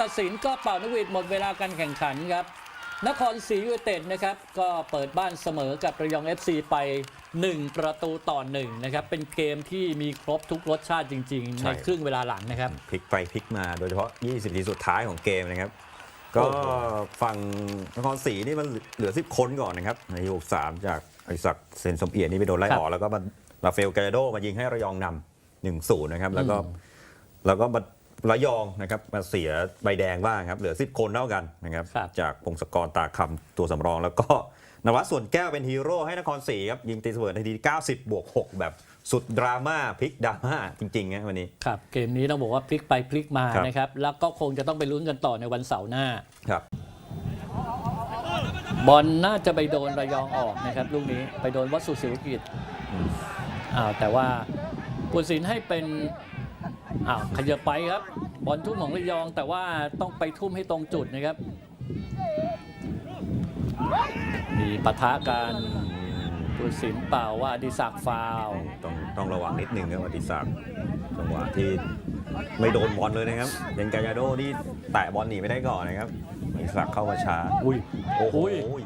ตัดสินก็เป่านกหวีดหมดเวลาการแข่งขันครับ นครศรียูไนเต็ดนะครับ ก็เปิดบ้านเสมอกับระยอง FC ไป 1 ประตูต่อ1นะครับ เป็นเกมที่มีครบทุกรสชาติจริง ๆ ใช่ ในครึ่งเวลาหลังนะครับ พลิกไปพลิกมาโดยเฉพาะ 20ทีสุดท้ายของเกมนะครับ ก็โอ้โหฝั่งนครศรีนี่มันเหลือ 10 คนก่อนนะครับ ในยก3จากอริศักดิ์เซนสมเอียดนี่ไปโดนไล่ออกแล้วก็มาราฟาเอลกาโดมายิงให้ระยองนำ1-0 นะครับ แล้วก็แล้วก็มา ระยองนะครับมาเสียใบแดงบ้างครับ เหลือ 10 คนเท่ากันนะครับ ครับ จากพงศกรตาคำตัวสำรอง แล้วก็นวัดส่วนแก้วเป็นฮีโร่ให้นครศรีครับ ยิงตีเสมอนาทีที่90 บวก 6 แบบสุดดราม่าพลิกดราม่าจริงๆนะวันนี้ ครับ เกมนี้ต้องบอกว่าพลิกไปพลิกมาครับ นะครับ แล้วก็คงจะต้องไปลุ้นกันต่อในวันเสาร์หน้า ครับ บอลน่าจะไปโดนระยองออกนะครับลูกนี้ไปโดนวัดสุศิวกิจอืมอ้าวแต่ว่าปุสินให้เป็น อ้าวขยับไปครับ บอลทุ่มของระยองแต่ว่าต้องไปทุ่มให้ตรงจุดนะครับ มีปะทะกันปุสินเปล่าว่าอดิศักดิ์ฟาวล์ต้องต้องระวังนิดนึงครับอดิศักดิ์จังหวะที่ไม่โดนบอลเลยนะครับเยนกายาโดนี่แตะบอลหนีไม่ได้ก่อนนะครับอดิศักดิ์เข้ามาช้าอุ้ยโอ้โหอุ้ย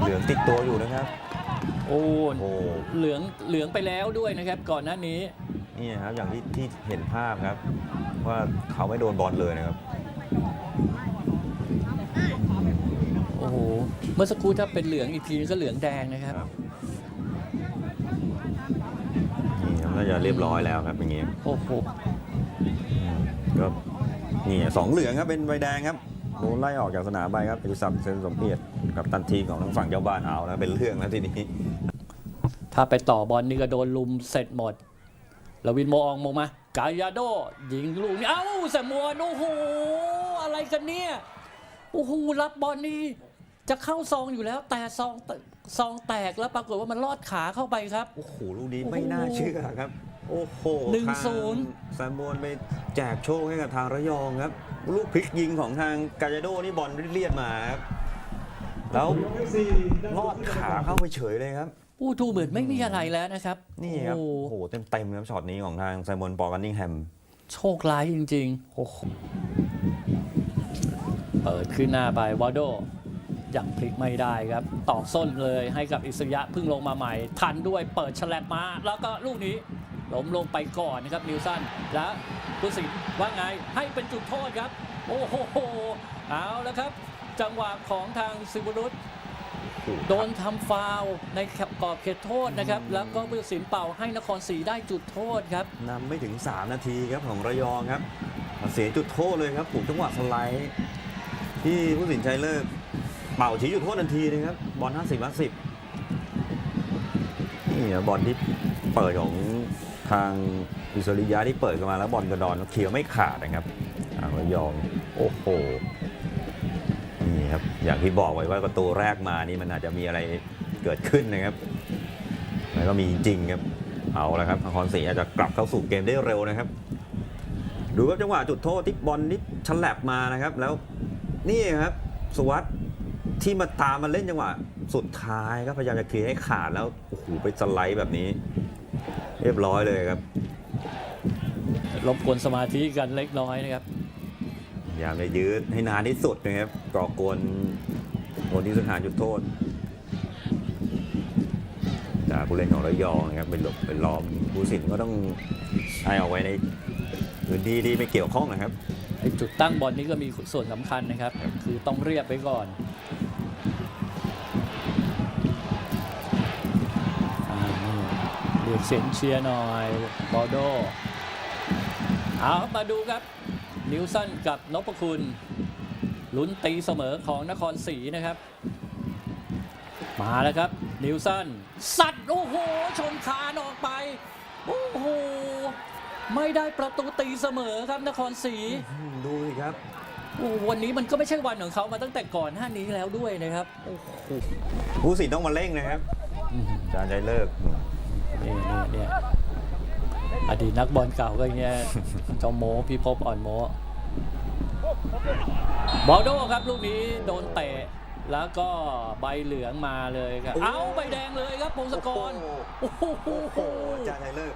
เหลืองติดตัวอยู่นะครับโอ้โอ้โหเหลืองเหลืองไปแล้วด้วยนะครับ ก่อนหน้านี้ นี่ครับอย่างที่ที่เห็นภาพครับ ว่าเขาไม่โดนบอลเลยนะครับ โอ้โห เมื่อสักครู่ถ้าเป็นเหลืองอีกทีก็เหลืองแดงนะครับ ครับ นี่ครับน่าจะเรียบร้อยแล้วครับอย่างงี้โอ้โห ก็นี่สองเหลืองครับเป็นใบแดงครับโดนไล่ออกจากสนามไปครับอดิศักดิ์เซนสมเกียรติกับตันทีมของทางฝั่งเจ้าบ้านเอาแล้วเป็นเรื่องแล้วทีนี้ ถ้าไปต่อบอลนี่ก็โดนลุมเสร็จหมด ลวินโมอองมงมากายาโดยิงลูกนี้เอ้าแสมวนโอ้โหอะไรกันเนี่ยโอ้โหรับบอลนี่จะเข้าซองอยู่แล้ว แต่ซองแตซองแตกแล้วปรากฏว่ามันลอดขาเข้าไปครับ โอ้โหลูกนี้ไม่น่าเชื่อครับ โอ้โหหนึ่งทาศูนย์ แซมบวนไปแจกโชคให้กับทางระยองครับ ลูกพลิกยิงของทางกาญาโดนี่บอลเลียดมาครับแล้วลอดขาเข้าไปเฉยเลยครับ อู้ดูเหมือนไม่มีอะไรแล้วนะครับนี่ครับโอ้โอ้โหเต็มๆครับช็อตนี้ของทางไซมอนปอร์กันนิงแฮมโชคร้ายจริงๆโอ้โหเปิดขึ้นหน้าไปวาโดยังพลิกไม่ได้ครับ ตอกส้นเลยให้กับอิสยะเพิ่งลงมาใหม่ ทันด้วยเปิดฉลับมา แล้วก็ลูกนี้ล้มลงไปก่อนนะครับนิวสันแล้วผู้สินว่าไงให้เป็นจุดโทษครับ โอ้โหเอาแล้วครับ จังหวะของทางซิบุรุษ โดนทำฟาวล์ในกรอบเขตโทษนะครับ แล้วก็ผู้ตัดสินเป่าให้นครศรีได้จุดโทษครับนำไม่ถึง 3 นาทีครับของระยองครับมาเสียจุดโทษเลยครับถูกจังหวะสไลด์ที่ผู้สินชัยเลิกเป่าชี้จุดโทษทันทีนะครับบอล 50 50นี่นะบอลที่เปิดของทางวิศริยะที่เปิดกันมาแล้วบอลกระดอนเขียวไม่ขาดนะครับทางระยองโอ้โหนี่ ครับ อย่างที่บอกไว้ว่าประตูแรกมานี่มันอาจจะมีอะไรเกิดขึ้นนะครับ แล้วก็มีจริงครับ เอาละครับนครศรีอาจจะกลับเข้าสู่เกมได้เร็วนะครับ ดูครับจังหวะจุดโทษที่บอลนี่ฉลับมานะครับ แล้วนี่ครับสุวัสดที่มาตามมาเล่นจังหวะสุดท้ายก็พยายามจะเคลียร์ให้ขาดแล้วโอ้โหไปสไลด์แบบนี้ เรียบร้อยเลยครับรบกวนสมาธิกันเล็กน้อยนะครับ ยายามจะยืดให้นานที่สุดนะครับก่อกวนคนที่สถานจุดโทษจากผู้เล่นของระยองนะครับเป็นหลบเป็นล้อมผู้สินก็ต้องให้เอาไว้ในพื้นที่ที่ไม่เกี่ยวข้องนะครับไอ้จุดตั้งบอลนี้ก็มีส่วนสำคัญนะครับครับคือต้องเรียบไว้ก่อนอ่านี่เรียกเสียงเชียร์หน่อยบอโดเอามาดูครับ นิวสันกับนพคุณลุ้นตีเสมอของนครศรีนะครับ มาแล้วครับ นิวสันสัตว์โอ้โห ชนคานออกไป โอ้โห ไม่ได้ประตูตีเสมอครับนครศรีดูสิครับโอ้วันนี้มันก็ไม่ใช่วันของเขามาตั้งแต่ก่อนหน้านี้แล้วด้วยนะครับโอ้โหผู้สินต้องมาเร่งนะครับจานใจเลิกนี่นี่เนี่ย อดีตนักบอลเก่าก็อย่างเงี้ยเจ้าโมพี่พบอ่อนโมบอลโดครับลูกนี้โดนเตะแล้วก็ใบเหลืองมาเลยครับโอ้เอาใบแดงเลยครับพงศกร โอ้โหโอ้โหจานใจเลิก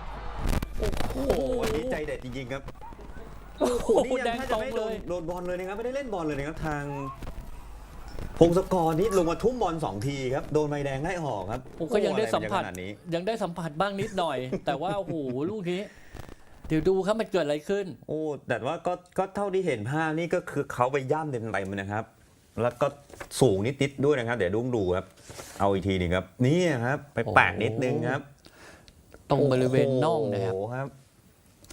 โอ้โหวันนี้ใจเด็ดจริงๆครับโโอ้โหโอ้โหนี่ยังแดงแทบจะไม่ตรงโดเลนยโดนบอลเลยนะครับ ไม่ได้เล่นบอลเลยนะครับทาง พงศกรนี่ลงมาทุ่มบอลสองทีครับ โดนใบแดงไล่ออกครับผมก็ยังได้สัมผัสโอ้อะไรนจะขนาดนี้ยังได้สัมผัสบ้างนิดหน่อย แต่ว่าโอ้โหลูกนี้เดี๋ยวดูครับมันเกิดอะไรขึ้น โอ้แต่ว่าก็ก็เท่าที่เห็นภาพนี่ก็คือเขาไปย่ำเต็มเต็มๆนะครับ แล้วก็สูงนิดๆด้วยนะครับ เดี๋ยวดุ้งดูครับ เอาอีกทีหนึ่งครับ นี่ครับ ไปแปะนิดนึงครับ ตรงบริเวณน่องนะครับโโหครับ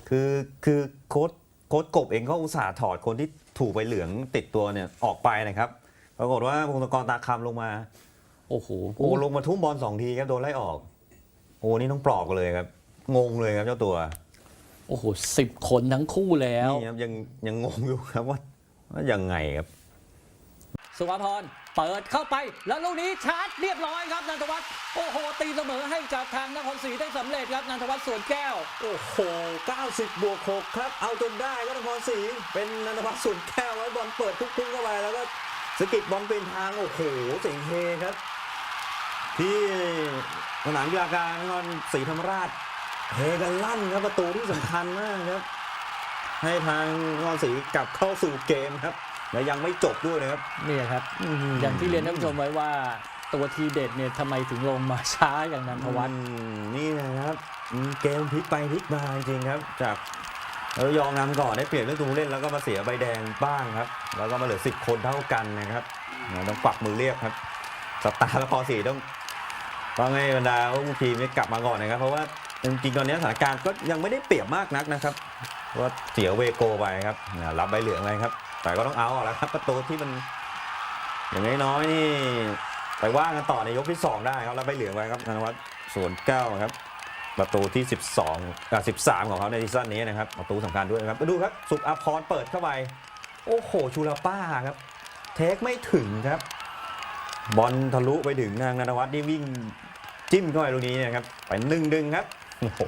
คือคือโค้ดโค้ดกบเองก็อุตส่าห์ถอดคนที่ถูกใบเหลืองติดตัวเนี่ยออกไปนะครับ ปรากฏว่าพงศกรตาคำลงมา โอ้โหโอ้ลงมาทุ่มบอลสองทีครับโดนไล่ออก โอ้นี่ต้องปลอกเลยครับ งงเลยครับเจ้าตัว โอ้โหสิบคนทั้งคู่แล้วนี่ครับยังยังงงอยู่ครับว่าว่ายังไงครับ สุภาพรเปิดเข้าไปแล้วลูกนี้ชาร์จเรียบร้อยครับนันทวัฒน์โอ้โห ตีเสมอให้กับทางนครศรีได้สำเร็จครับนันทวัฒน์สวนแก้ว โอ้โห 90 บวก 6 ครับ เอาจนได้ครับนครศรีเป็นนันทพัฒน์สุนแก้วไว้บอลเปิดทุกพุ่งเข้าไปแล้วก็ สกิดบอลเป็นทางโอ้โหเจ๋งเฮครับ ที่สนามกีฬากลางนครศรีธรรมราชเฮกันลั่นครับประตูที่สำคัญมากครับ ให้ทางนครศรีกลับเข้าสู่เกมครับและยังไม่จบด้วยนะครับเนี่ยครับอย่างที่เรียนท่านผู้ชมไว้ว่าตัวทีเด็ดเนี่ยทำไมถึงลงมาช้าอย่างนันทวัฒน์อืมนี่นะครับอืมเกมพลิกไปพลิกมาจริงๆครับ จาก เรายองนำก่อนได้เปลี่ยนเรื่องตัวผู้เล่นแล้วก็มาเสียใบแดงบ้างครับ แล้วก็มาเหลือ 10 คนเท่ากันนะครับต้องปรับมือเรียกครับสตาร์และพอสีต้องต้องให้บรรดาผู้ทีมกลับมาก่อนนะครับ เพราะว่าจริงๆตอนนี้สถานการณ์ก็ยังไม่ได้เปรียบมากนักนะครับว่าเสียเวโกไปครับรับใบเหลืองไปครับ แต่ก็ต้องเอาอะแล้วครับประตูที่มัน อย่างน้อยๆนี่ไปว่างกันต่อในยกที่ 2 ได้ครับแล้วใบเหลืองไปครับธนวัฒน์ส่วนเก้าครับ ประตูที่ 12อะ13 ของเขาในซีซั่นนี้นะครับ ประตูสำคัญด้วยนะครับมาดูครับ สุขอภรเปิดเข้าไป โอ้โห ชูลาป้าครับ เทคไม่ถึงครับ บอลทะลุไปถึงนางนันวัฒน์ที่วิ่งจิ้มเข้าไปตรงนี้นะครับ ไปหนึ่งดึงครับโอ้โห